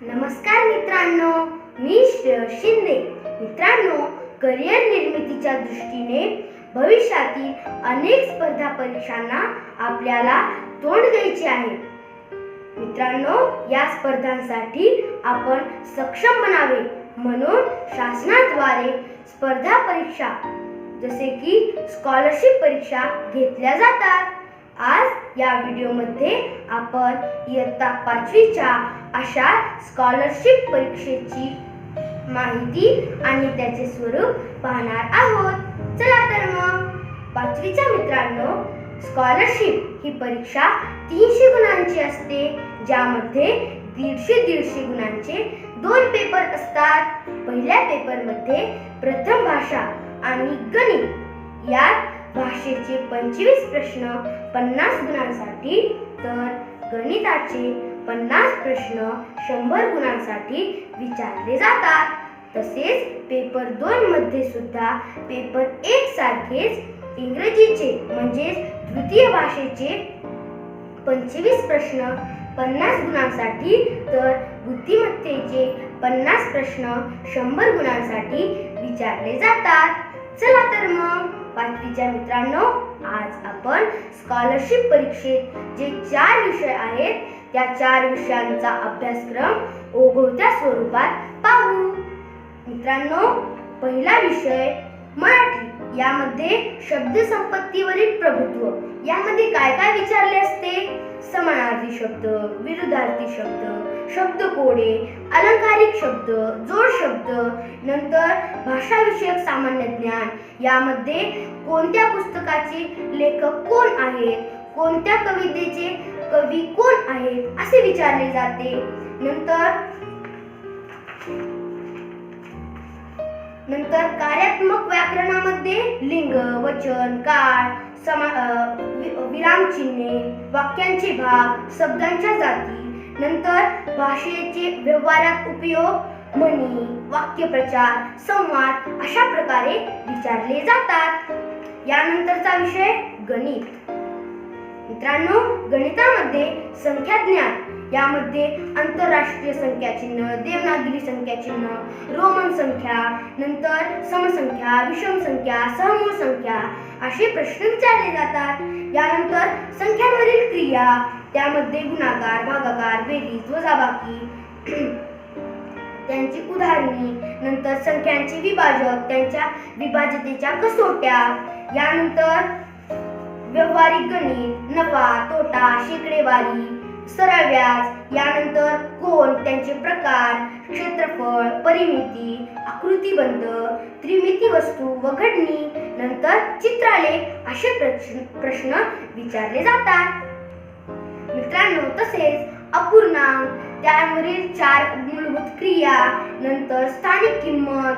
नमस्कार मित्रांनो मी श्रेयस शिंदे. मित्रांनो करिअर निर्मितीच्या दृष्टीने भविष्यातील अनेक स्पर्धा परीक्षांना आपल्याला तोंड द्यायचे आहे. मित्रांनो या स्पर्धांसाठी आपण सक्षम बनावे म्हणून शासनाद्वारे स्पर्धा परीक्षा जसे की स्कॉलरशिप परीक्षा घेतल्या जातात. आज या व्हिडिओमध्ये आपण इयत्ता पाचवीच्या अशा स्कॉलरशिप परीक्षेची माहिती आणि त्याचे स्वरूप पाहणार आहोत. चला तर मग पाचवीच्या मित्रांनो स्कॉलरशिप ही परीक्षा तीनशे गुणांची असते ज्यामध्ये दीडशे दीडशे गुणांचे दोन पेपर असतात. पहिल्या पेपरमध्ये प्रथम भाषा आणि गणित यात भाषेचे पंचवीस प्रश्न पन्नास गुणांसाठी तर गणिताचे पन्नास प्रश्न शंभर गुणांसाठी विचारले जातात. तसेच पेपर दोन मध्ये सुद्धा पेपर एक सारखेच इंग्रजीचे म्हणजेच द्वितीय भाषेचे पंचवीस प्रश्न पन्नास गुणांसाठी तर बुद्धिमत्तेचे पन्नास प्रश्न शंभर गुणांसाठी विचारले जातात. चला तर मग पाचवीच्या मित्रांनो आज आपण स्कॉलरशिप परीक्षेत जे चार विषय आहेत त्या चार विषयांचा अभ्यासक्रम ओघवत्या स्वरूपात पाहू. मित्रांनो पहिला विषय मराठी. यामध्ये शब्द संपत्तीवरील प्रभुत्व. यामध्ये काय काय विचारले असते? समानार्थी शब्द विरुद्धार्थी शब्द शब्दकोडे अलंकारिक शब्द जोड शब्द नंतर भाषाविषयक सामान्य ज्ञान. यामध्ये कोणत्या पुस्तकाचे लेखक कोण आहेत? कोणत्या कवितेचे कवी कोण आहेत? असे विचारले जाते. नंतर नंतर कार्यात्मक व्याकरणामध्ये लिंग वचन काळ समा विरामचिन्हे वाक्यांचे भाग शब्दांच्या जाती नंतर भाषेचे व्यवहारात उपयोग म्हणी वाक्यप्रचार संवाद अशा प्रकारे विचारले जातात. यानंतरचा विषय गणित. मित्रांनो गणितामध्ये संख्या ज्ञान यामध्ये आंतरराष्ट्रीय संख्या चिन्ह देवनागरी संख्या चिन्ह रोमन संख्या नंतर समसंख्या विषम संख्या सहमूळ संख्या असे प्रश्न विचारले जातात. यानंतर संख्यांवरील क्रिया त्यामध्ये गुणाकार भागाकार बेरीज वजाबाकी त्यांची उदाहरणे नंतर संख्यांचे विभाजक त्यांच्या विभाजतेच्या कसोट्या यानंतर व्यवहारिक गणित नफा तोटा शेकडेवारी सरळ व्याज यानंतर कोण त्यांचे प्रकार क्षेत्रफळ परिमिती आकृतीबंध त्रिमिती वस्तू व घडणी नंतर चित्रालेख असे प्रश्न प्रश्न विचारले जातात. मित्रांनो तसेच अपूर्णांक त्यावरील चार मूलभूत क्रिया नंतर स्थानिक किंमत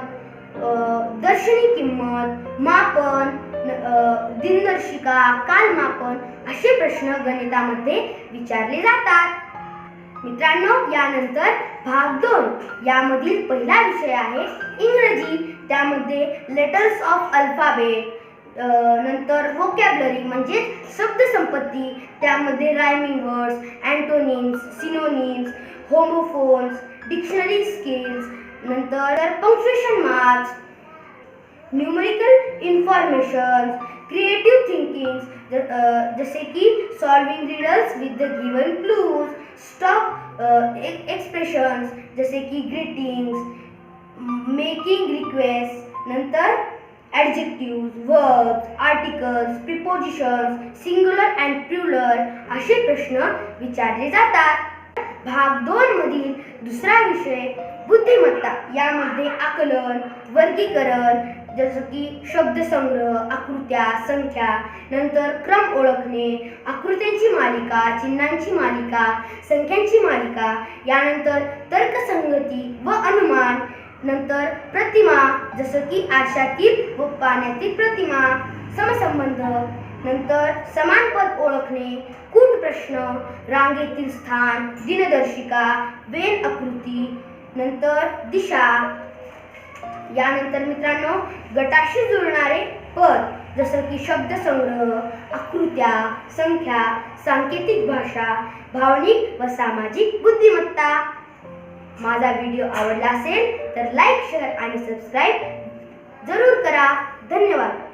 दर्शनी किंमत मापन दिनदर्शिका कालमापन असे प्रश्न गणितामध्ये विचारले जातात. मित्रांनो यानंतर भाग दोन. यामधील पहिला विषय आहे इंग्रजी. त्यामध्ये लेटर्स ऑफ अल्फाबेट नंतर व्होकॅबलरी म्हणजे शब्दसंपत्ती त्यामध्ये rhyming words antonyms synonyms homophones dictionary skills नंतर punctuation marks numerical information creative thinking जसे की solving riddles with the given clues stock expressions जसे की ग्रीटिंग्स मेकिंग रिक्वेस्ट नंतर adjective verbs articles prepositions singular and plural असे प्रश्न विचारले जातात. भाग दोन मधील दुसरा विषय बुद्धिमत्ता यामध्ये आकलन वर्गीकरण जसं की शब्दसंग्रह आकृत्या संख्या नंतर क्रम ओळखणे आकृत्यांची मालिका चिन्हांची मालिका संख्यांची मालिका यानंतर तर्कसंगती व अनुमान नंतर प्रतिमा जसं की आरशातील व पाण्यातील प्रतिमा समसंबंध नंतर समान पद ओळखणे कूट प्रश्न रांगेतील स्थान दिनदर्शिका वेन आकृती नंतर दिशा यानंतर मित्रांनो गटाशी जुळणारे पद जसं की शब्दसंग्रह आकृत्या संख्या सांकेतिक भाषा भावनिक व सामाजिक बुद्धिमत्ता. माझा व्हिडिओ आवडला असेल तर लाईक शेअर आणि सबस्क्राईब जरूर करा. धन्यवाद.